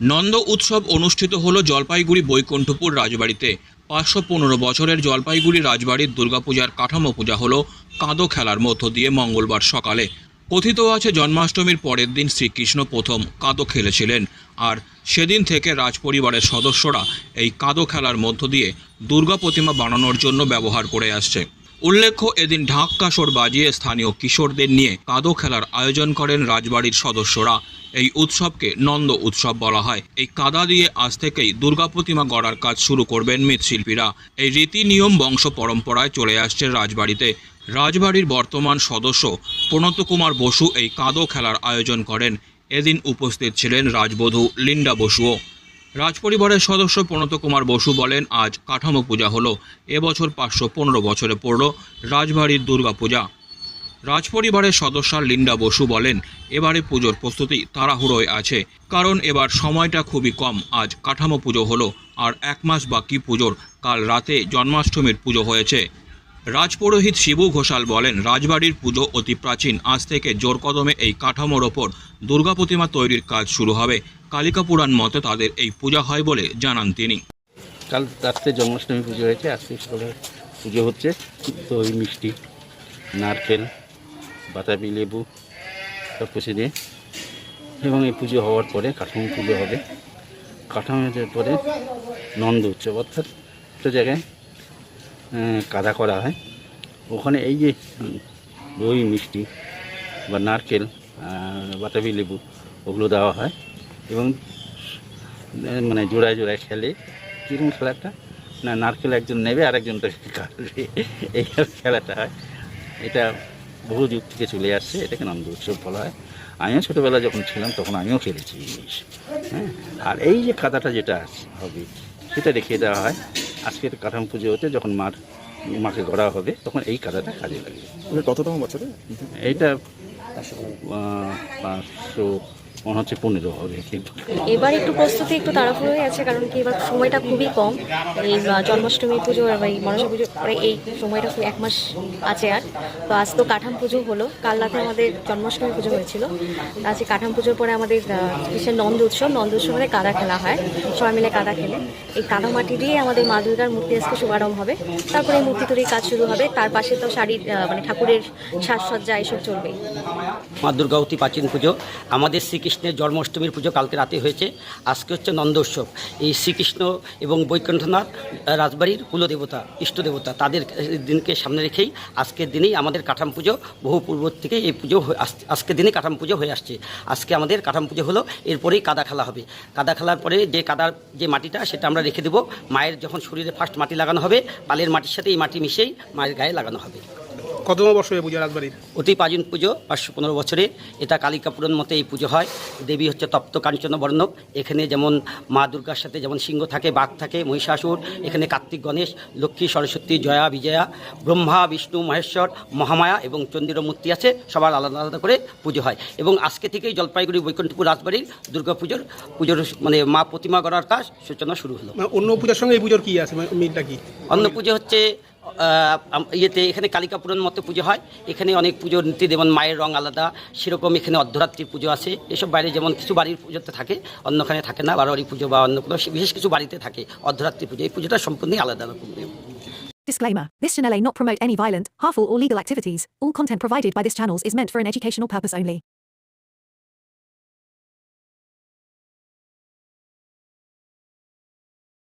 নন্দ উৎসব অনুষ্ঠিত হল জলপাইগুড়ি বৈকুণ্ঠপুর রাজবাড়িতে। পাঁচশো পনেরো বছরের জলপাইগুড়ি রাজবাড়ির দুর্গাপূজার কাঠামো পূজা হল কাঁদো খেলার মধ্য দিয়ে মঙ্গলবার সকালে। কথিত আছে, জন্মাষ্টমীর পরের দিন শ্রীকৃষ্ণ প্রথম কাঁদো খেলেছিলেন আর সেদিন থেকে রাজপরিবারের সদস্যরা এই কাঁদো খেলার মধ্য দিয়ে দুর্গা প্রতিমা বানানোর জন্য ব্যবহার করে আসছে। উল্লেখ্য, এদিন ঢাক কাসর বাজিয়ে স্থানীয় কিশোরদের নিয়ে কাঁদো খেলার আয়োজন করেন রাজবাড়ির সদস্যরা। এই উৎসবকে নন্দ উৎসব বলা হয়। এই কাদা দিয়ে আজ থেকেই দুর্গা প্রতিমা গড়ার কাজ শুরু করবেন মৃৎশিল্পীরা। এই রীতি নিয়ম বংশ পরম্পরায় চলে আসছে রাজবাড়িতে। রাজবাড়ির বর্তমান সদস্য প্রণত কুমার বসু এই কাদো খেলার আয়োজন করেন। এদিন উপস্থিত ছিলেন রাজবধূ লিন্ডা বসুও। রাজপরিবারের সদস্য প্রণত কুমার বসু বলেন, আজ কাঠামো পূজা হলো। এবছর পাঁচশো পনেরো বছরে পড়ল রাজবাড়ির দুর্গা পূজা রাজপরিবারের সদস্য লিন্ডা বসু বলেন, এবারে পুজোর প্রস্তুতি তাড়াহুড়োয় আছে, কারণ এবার সময়টা খুবই কম, আজ কাঠামো পুজো হলো, আর এক মাস বাকি পুজোর, কাল রাতে জন্মাষ্টমীর পুজো হয়েছে। রাজপুরোহিত শিবু ঘোষাল বলেন, রাজবাড়ির পুজো অতি প্রাচীন, আজ থেকে জোর কদমে এই কাঠামোর ওপর দুর্গা প্রতিমা তৈরির কাজ শুরু হবে। কালিকা পুরাণ মতে তাদের এই পূজা হয় বলে জানান তিনি। কাল রাত্রে জন্মাষ্টমী পুজো হয়েছে, আজকে সকালে পুজো হচ্ছে, দই, মিষ্টি, নারকেল বাতাবি লেবু সব কিছু দিয়ে। এবং এই পুজো হওয়ার পরে কাঠামো পুজো হবে। কাঠামো পরে নন্দ উৎসব অর্থাৎ একটা জায়গায় কাদা করা হয়। ওখানে এই যে দই, মিষ্টি বা নারকেল বাতাবি লেবু ওগুলো দেওয়া হয়। এবং মানে জোড়ায় জোড়ায় খেলে কীরকম খেলাটা? না, নারকেল একজন নেবে আর তাকে কাটবে। এই খেলাটা হয়। এটা বহু যুগ থেকে চলে আসছে এটাকে নন্দ উৎসব বলা হয়। আমিও ছোটোবেলা যখন ছিলাম তখন আমিও খেলেছি এই জিনিস হ্যাঁ? আর এই যে খাতাটা যেটা আছে হবে সেটা রেখে দেওয়া হয়। আজকের কাঠাম পুজো হতে যখন মার মাকে গড়া হবে তখন এই কাদাটা কাজে লাগে ওটা কততম বছরে? এইটা পাঁচশো মনে হচ্ছে পনেরো হবে কিন্তু এবার একটু প্রস্তুতি একটু তাড়াহুড়ো হয়ে আছে কারণ কি এবার সময়টা খুবই কম। এই জন্মাষ্টমী পুজো আর এই মনসা পুজো পরে এই সময়টা খুব এক মাস আছে আর। তো আজ তো কাঠাম পুজো হলো কাল রাতে আমাদের জন্মাষ্টমী পুজো হয়েছিল। আজকে কাঠাম পুজোর পরে আমাদের কিসের নন্দ উৎসব নন্দ উৎসবে কাদা খেলা হয় সবাই মিলে কাদা খেলে। এই কাদা মাটি দিয়ে আমাদের মা দুর্গার মূর্তি আজকে শুভারম্ভ হবে। তারপরে এই মূর্তি তৈরির কাজ শুরু হবে তার পাশে তো শাড়ির মানে ঠাকুরের সাজসজ্জা এসব চলবে মা দুর্গা অতি প্রাচীন পুজো। আমাদের শ্রীকৃষ্ণের জন্মাষ্টমীর পুজো কালকে রাতে হয়েছে। আজকে হচ্ছে নন্দ উৎসব এই শ্রীকৃষ্ণ এবং বৈকুণ্ঠনাথ রাজবাড়ির কুলদেবতা, ইষ্টদেবতা তাদের দিনকে সামনে রেখেই আজকের দিনেই আমাদের কাঠাম পুজো বহু পূর্ব থেকে এই পুজো আজকের দিনে কাঠাম পুজো হয়ে আসছে। আজকে আমাদের কাঠাম পুজো হলো, এরপরেই কাদা খেলা হবে। কাদা খেলার পরে যে কাদার যে মাটিটা সেটা আমরা রেখে দেবো। মায়ের যখন শরীরে ফার্স্ট মাটি লাগানো হবে পালের মাটির সাথে এই মাটি মিশিয়েই মায়ের গায়ে লাগানো হবে। বর্ষ এই পূজা রাজবাড়ির অতি প্রাচীন পুজো পাঁচশো পনেরো বছরে। এটা কালিকা পুরাণ মতে এই পুজো হয়। দেবী হচ্ছে তপ্ত কাঞ্চন বর্ণ এখানে যেমন মা দুর্গার সাথে যেমন সিংহ থাকে বাঘ থাকে মহিষাসুর এখানে কার্তিক গণেশ লক্ষ্মী সরস্বতী জয়া বিজয়া ব্রহ্মা বিষ্ণু মহেশ্বর মহামায়া এবং চন্দ্রের মূর্তি আছে। সবার আলাদা আলাদা করে পুজো হয়। এবং আজকে থেকেই জলপাইগুড়ি বৈকুণ্ঠপুর রাজবাড়ির দুর্গা পুজোর পুজোর মানে মা প্রতিমা গড়ার কাজ সূচনা শুরু হলো। মানে অন্য পূজার সঙ্গে এই পুজোর কী আছে? মানে মিলটা কি? অন্য পুজো হচ্ছে ইয়েতে এখানে কালিকা পুরাণ মতো পুজো হয় এখানে অনেক পুজোর নীতি যেমন মায়ের রং আলাদা সেরকম এখানে অর্ধরাত্রির পুজো আছে এসব বাইরে যেমন কিছু বাড়ির পুজোতে থাকে অন্যখানে থাকে না বারোয়ারি পুজো বা অন্য কোনো বিশেষ কিছু বাড়িতে থাকে অর্ধরাত্রি পুজো এই পুজোটা সম্পূর্ণই আলাদা রকম Disclaimer This channel may not promote any violent, harmful, or legal activities. All content provided by this channel is meant for an educational purpose only.